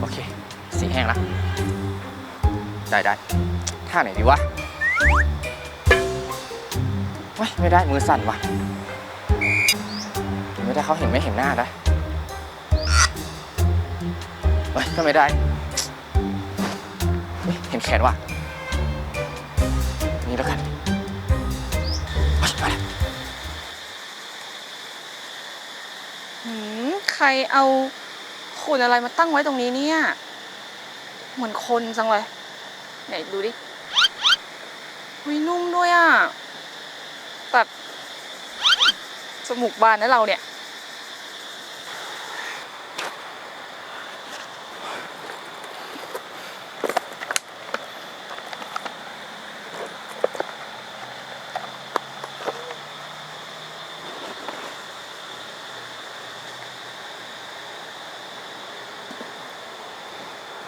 โอเค สีแห้งละ ได้ได้ท่าไหนดีวะเว้ยไม่ได้มือสั่นว่ะไม่ได้เขาเห็นไม่เห็นหน้าได้เฮ้ยก็ไม่ได้เฮ้ยเห็นแขนว่ะ นี่แล้วกันเฮ้ยมาแล้วหืมใครเอา ขุนอะไรมาตั้งไว้ตรงนี้เนี่ย เหมือนคนจังเลย ไหนดูดิวินุ่มด้วยอะ ตัด สมุกบานนะเราเนี่ย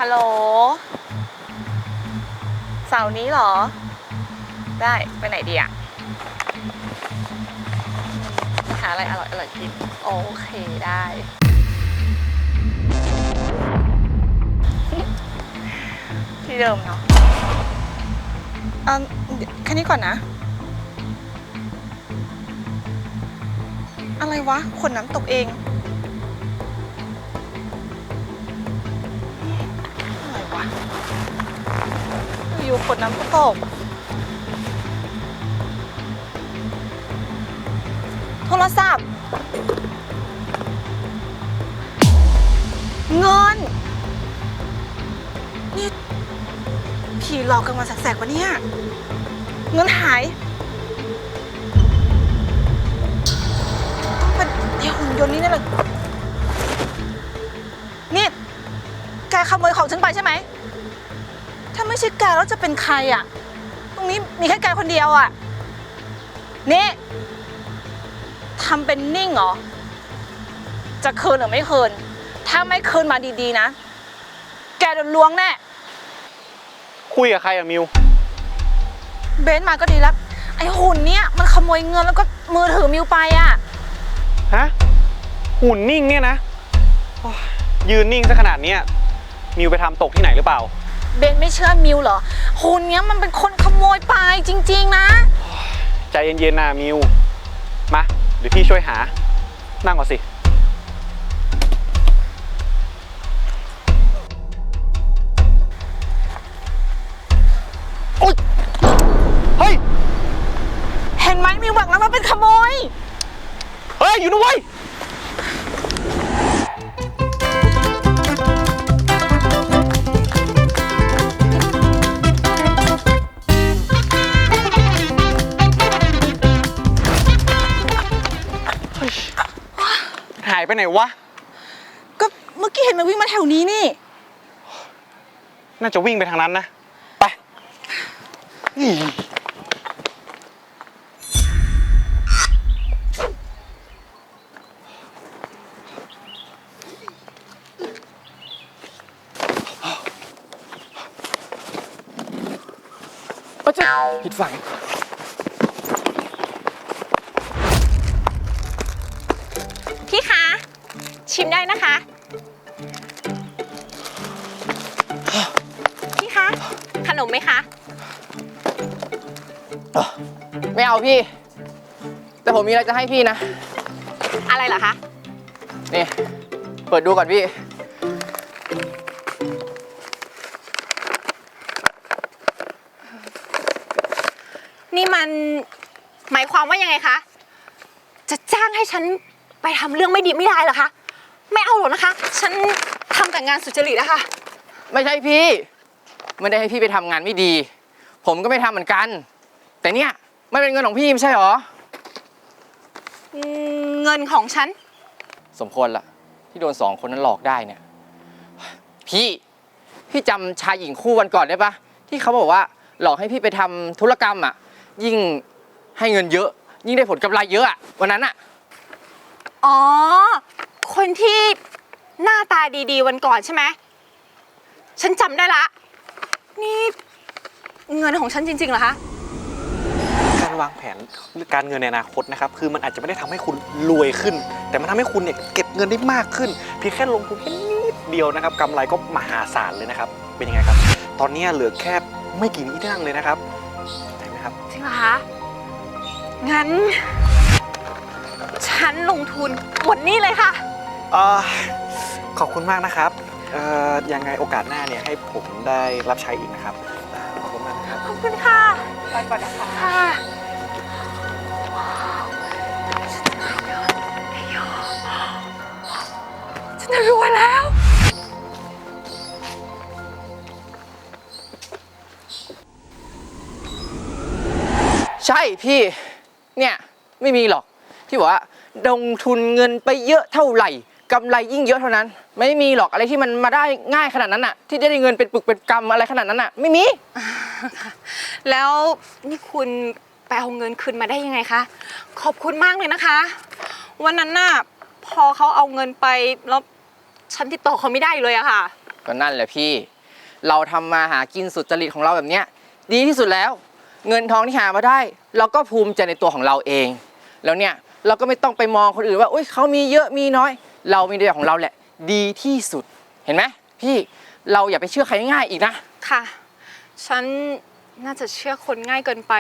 ฮัลโหล เสาร์นี้เหรอ ได้ไปไหนดีอะหาอะไรอร่อยอร่อยกิน โอเคได้ ที่เดิมเนาะอะแค่นี้ก่อนนะ อะไรวะขนน้ำตกเอง อยู่ขนน้ำก็ตก โทรศัพท์ เงิน นี่ ผีหลอกกันมาแสกๆวะเนี่ย เงินหายเป็นไอ้หุ่นยนต์นี้แน่เลยนี่ แกขโมยของฉันไปใช่ไหม ไม่ใช่แกแล้วจะเป็นใครอะ ตรงนี้มีแค่แกคนเดียวอะ นี่ทำเป็นนิ่งเหรอ จะคืนหรือไม่คืน ถ้าไม่คืนมาดีๆนะ แกโดนล้วงแน่ คุยกับใครอะมิว เบนซ์มาก็ดีแล้ว ไอ้หุ่นเนี่ยมันขโมยเงินแล้วก็มือถือมิวไปอะ ฮะ หุ่นนิ่งเนี่ยนะโอ้ยยืนนิ่งซะขนาดเนี้ยมิวไปทำตกที่ไหนหรือเปล่า เบนซ์ไม่เชื่อมิวเหรอหุ่นเนี้ยมันเป็นคนขโมยไปจริง ๆ นะ ใจเย็นๆนะมิว มา เดี๋ยวพี่ช่วยหา นั่งก่อนสิ โอ๊ย เฮ้ย เห็นไหมมิวบอกแล้วว่าเป็นขโมย เฮ้ย อยู่นะเว้ยายไปไหนวะ ก็เมื่อกี้เห็นมันวิ่งมาแถวนี้นี่ น่าจะวิ่งไปทางนั้นนะ ไปนี่โอ้ยเจ๊ผิดฝั่ง ชิมได้นะคะ พี่คะ ขนมไหมคะ ไม่เอาพี่ แต่ผมมีอะไรจะให้พี่นะ อะไรเหรอคะ นี่ เปิดดูก่อนพี่ นี่มันหมายความว่ายังไงคะ จะจ้างให้ฉันไปทำเรื่องไม่ดีไม่ได้เหรอคะ ไม่เอาหรอกนะคะ ฉันทำแต่งานสุจริตนะคะ ไม่ใช่พี่ ไม่ได้ให้พี่ไปทำงานไม่ดี ผมก็ไม่ทำเหมือนกัน แต่เนี่ยไม่เป็นเงินของพี่ไม่ใช่หรอ เงินของฉัน สมควรละที่โดนสองคนนั้นหลอกได้เนี่ย พี่ พี่จำชายหญิงคู่วันก่อนได้ปะที่เขาบอกว่าหลอกให้พี่ไปทำธุรกรรมอะ ยิ่งให้เงินเยอะ ยิ่งได้ผลกำไรเยอะอะวันนั้นอะ อ๋อ คนที่หน้าตาดีๆ วันก่อนใช่ไหม ฉันจำได้ละ นี่เงินของฉันจริงๆเหรอคะ การวางแผนการเงินในอนาคตนะครับ คือมันอาจจะไม่ได้ทำให้คุณรวยขึ้น แต่มันทำให้คุณเนี่ยเก็บเงินได้มากขึ้น เพียงแค่ลงทุนแค่นิดเดียวนะครับกำไรก็มหาศาลเลยนะครับ เป็นยังไงครับ ตอนนี้เหลือแค่ไม่กี่นิดนั่งเลยนะครับใช่ไหมครับ จริงเหรอคะ งั้น ฉันลงทุนหมดนี่เลยค่ะ เอ่อขอบคุณมากนะครับเอ่อยังไงโอกาสหน้าเนี่ยให้ผมได้รับใช้อีกนะครับอ่าขอบคุณมากนะครับ ขอบคุณค่ะ ไปก่อนนะคะค่ะฉันจะรวยแล้ว ใช่พี่ เนี่ย ไม่มีหรอก ที่บอกว่าลงทุนเงินไปเยอะเท่าไหร่ กำไรยิ่งเยอะเท่านั้น ไม่มีหรอกอะไรที่มันมาได้ง่ายขนาดนั้นอะที่ได้เงินเป็นปึกเป็นกำอะไรขนาดนั้นอะไม่มี แล้วนี่คุณไปเอาเงินคืนมาได้ยังไงคะ ขอบคุณมากเลยนะคะ วันนั้นน่ะพอเขาเอาเงินไปแล้วฉันติดต่อเขาไม่ได้เลยอะค่ะ ก็นั่นแหละพี่ เราทำมาหากินสุจริตของเราแบบเนี้ย ดีที่สุดแล้ว เงินทองที่หามาได้ เราก็ภูมิใจในตัวของเราเอง แล้วเนี่ยเราก็ไม่ต้องไปมองคนอื่นว่าอุ้ยเขามีเยอะมีน้อย เรามีในแบบของเราแหละ ดีที่สุดเห็นไหมพี่เราอย่าไปเชื่อใครง่ายๆอีกนะ ค่ะ ฉันน่าจะเชื่อคนง่ายเกินไป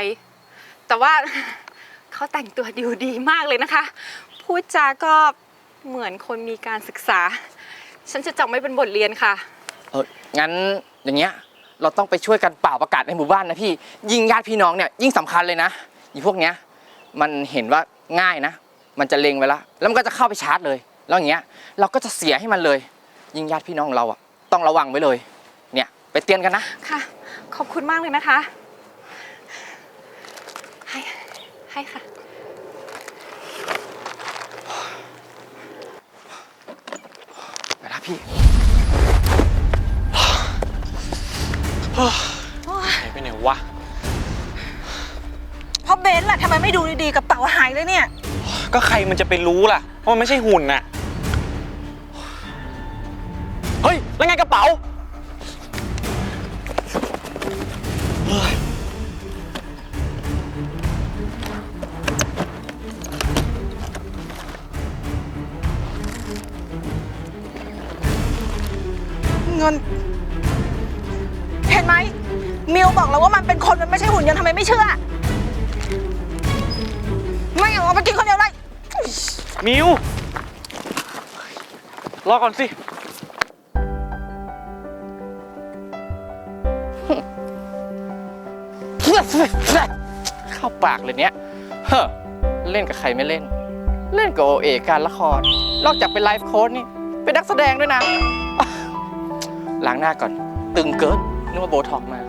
แต่ว่า เขาแต่งตัวดูดีมากเลยนะคะ พูดจาก็เหมือนคนมีการศึกษา ฉันจะจำไม่เป็นบทเรียนค่ะ เอองั้นอย่างเงี้ยเราต้องไปช่วยกันเป่าประกาศในหมู่บ้านนะพี่ยิ่งญาติพี่น้องเนี่ยยิ่งสำคัญเลยนะอีพวกเนี้ยมันเห็นว่าง่ายนะ มันจะเล็งไว้ละแล้วมันก็จะเข้าไปชาร์จเลย แล้วอย่างเงี้ยเราก็จะเสียให้มันเลย ยิ่งญาติพี่น้องของเราอะต้องระวังไว้เลย เนี่ยไปเตือนกันนะ ค่ะ ขอบคุณมากเลยนะคะ ให้ ให้ค่ะ ไปละพี่ไหนไปไหนวะ เพราะเบนซ์ล่ะทำไมไม่ดูดีๆกระเป๋าหายเลยเนี่ย ก็ใครมันจะไปรู้ล่ะว่ามันไม่ใช่หุ่นน่ะ เฮ้ย แล้วไงกระเป๋าเงิน เห็นไหม มิวบอกแล้วว่ามันเป็นคนมันไม่ใช่หุ่นยนต์ทำไมไม่เชื่อ ไม่เอาเอาไปกินคนเดียวเลย มิวรอก่อนสิ เข้าปากเลยเนี้ยเฮ้อเล่นกับใครไม่เล่น เล่นกับโอเอการละคร นอกจากเป็นไลฟ์โค้ดนี่ เป็นนักแสดงด้วยนะ ล้างหน้าก่อน ตึงเกินนึกว่าโบท็อกมา